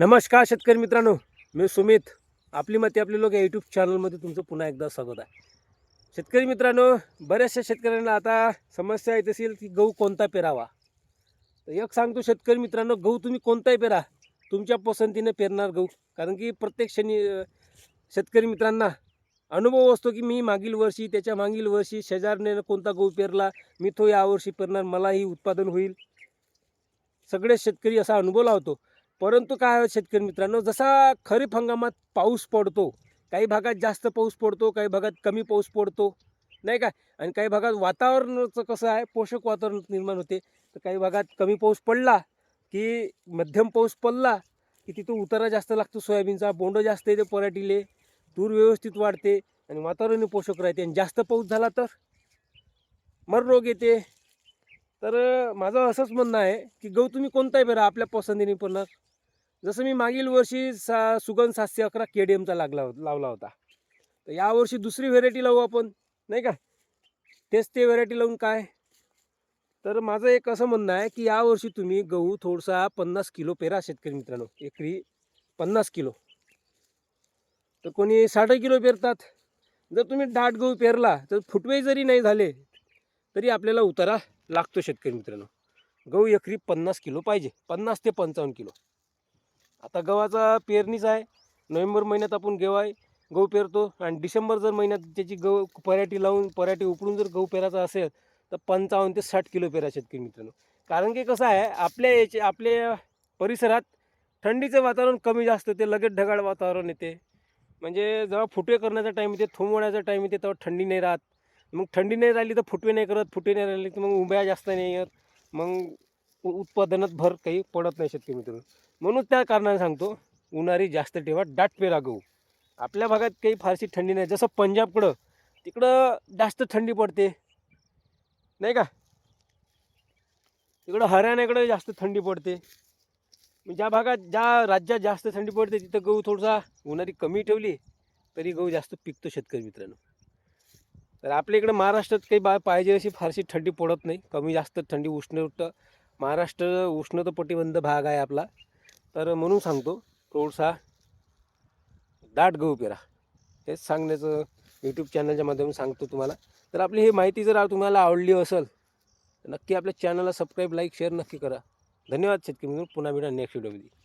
नमस्कार शेतकरी मित्रांनो मी सुमित. आपली मते आपले लोक या यूट्यूब चॅनलमध्ये तुमचं पुन्हा एकदा स्वागत आहे. शेतकरी मित्रांनो बऱ्याचशा शेतकऱ्यांना आता समस्या येत असेल की गहू कोणता पेरावा? तर एक सांगतो शेतकरी मित्रांनो गहू तुम्ही कोणताही पेरा तुमच्या पसंतीने पेरणार गहू. कारण की प्रत्येक शनी शेतकरी मित्रांना अनुभव असतो की मी मागील वर्षी त्याच्या मागील वर्षी शेजारने कोणता गहू पेरला मी तो यावर्षी पेरणार मलाही उत्पादन होईल. सगळे शेतकरी असा अनुभव लावतो. परंतु काय शेतकरी मित्रांनो जसा खरीप हंगामात पाऊस पडतो काही भागात जास्त पाऊस पडतो काही भागात कमी पाऊस पडतो नाही काय आणि काही भागात वातावरणाचं कसं आहे पोषक वातावरण निर्माण होते. तर काही भागात कमी पाऊस पडला की मध्यम पाऊस पडला की तिथं उतारा जास्त लागतो सोयाबीनचा बोंड जास्त येते पराठीले तूर व्यवस्थित वाढते आणि वातावरण पोषक राहते. आणि जास्त पाऊस झाला तर मर रोग येते. तर माझं असंच म्हणणं आहे की गहू तुम्ही कोणताही पेरा आपल्या पसंतीने पडणार? जसं मी मागील वर्षी सा सुगंध सातशे अकरा के डी एमचा लागला लावला होता. तर यावर्षी दुसरी व्हेरायटी लावू आपण नाही का? तेच ते व्हेरायटी लावून काय? तर माझं एक असं म्हणणं आहे की यावर्षी तुम्ही गहू थोडसा पन्नास किलो पेरा शेतकरी मित्रांनो. एकरी पन्नास किलो. तर कोणी साठ किलो पेरतात. जर तुम्ही दाट गहू पेरला तर फुटवे जरी नाही झाले तरी आपल्याला उतारा लागतो शेतकरी मित्रांनो. गहू एकरी पन्नास किलो पाहिजे. पन्नास ते पंचावन्न किलो. आता गव्हाचा पेरणीच आहे. नोव्हेंबर महिन्यात आपण गव्हा गहू पेरतो आणि डिसेंबर जर महिन्यात त्याची गहू पराठी लावून पराठी उपडून जर गहू पेरायचा असेल तर पंचावन्न ते साठ किलो पेरा शेतकरी मित्रांनो. कारण की कसं आहे आपल्या याचे आपल्या परिसरात थंडीचं वातावरण कमी जास्त ते लगेच ढगाळ वातावरण येते. म्हणजे जेव्हा फुटवे करण्याचा टाईम येते थुंबवण्याचा टाईम येते तेव्हा थंडी नाही राहत. मग थंडी नाही राहिली तर फुटवे नाही करत फुटवे नाही राहिली तर मग उभ्या जास्त नाही येत. मग उत्पादनात भर काही पडत नाही शेतकरी मित्रांनो. म्हणून त्या कारणाने सांगतो उन्हाळी जास्त ठेवा दाट पेरा गहू. आपल्या भागात काही फारशी थंडी नाही. जसं पंजाबकडं तिकडं जास्त थंडी पडते. नाही का? तिकडं हरियाणाकडे जास्त थंडी पडते. ज्या भागात ज्या राज्यात जास्त थंडी पडते तिथं गहू थोडासा उन्हाळी कमी ठेवली तरी गहू जास्त पिकतो शेतकरी मित्रांनो. तर आपल्या इकडं महाराष्ट्रात काही बा पाहिजे अशी फारशी थंडी पडत नाही. कमी जास्त थंडी उष्ण महाराष्ट्र उष्णतपटिबंध भाग आहे आपला. तर म्हणून सांगतो थोडसा दाट गहू पेरा. हेच सांगण्याचं यूट्यूब चॅनलच्या माध्यमातून सांगतो तुम्हाला. तर आपली ही माहिती जर तुम्हाला आवडली असेल तर नक्की आपल्या चॅनलला सबस्क्राईब लाईक शेअर नक्की करा. धन्यवाद शेतकरी मित्र पुन्हा भेटा नेक्स्ट व्हिडिओमध्ये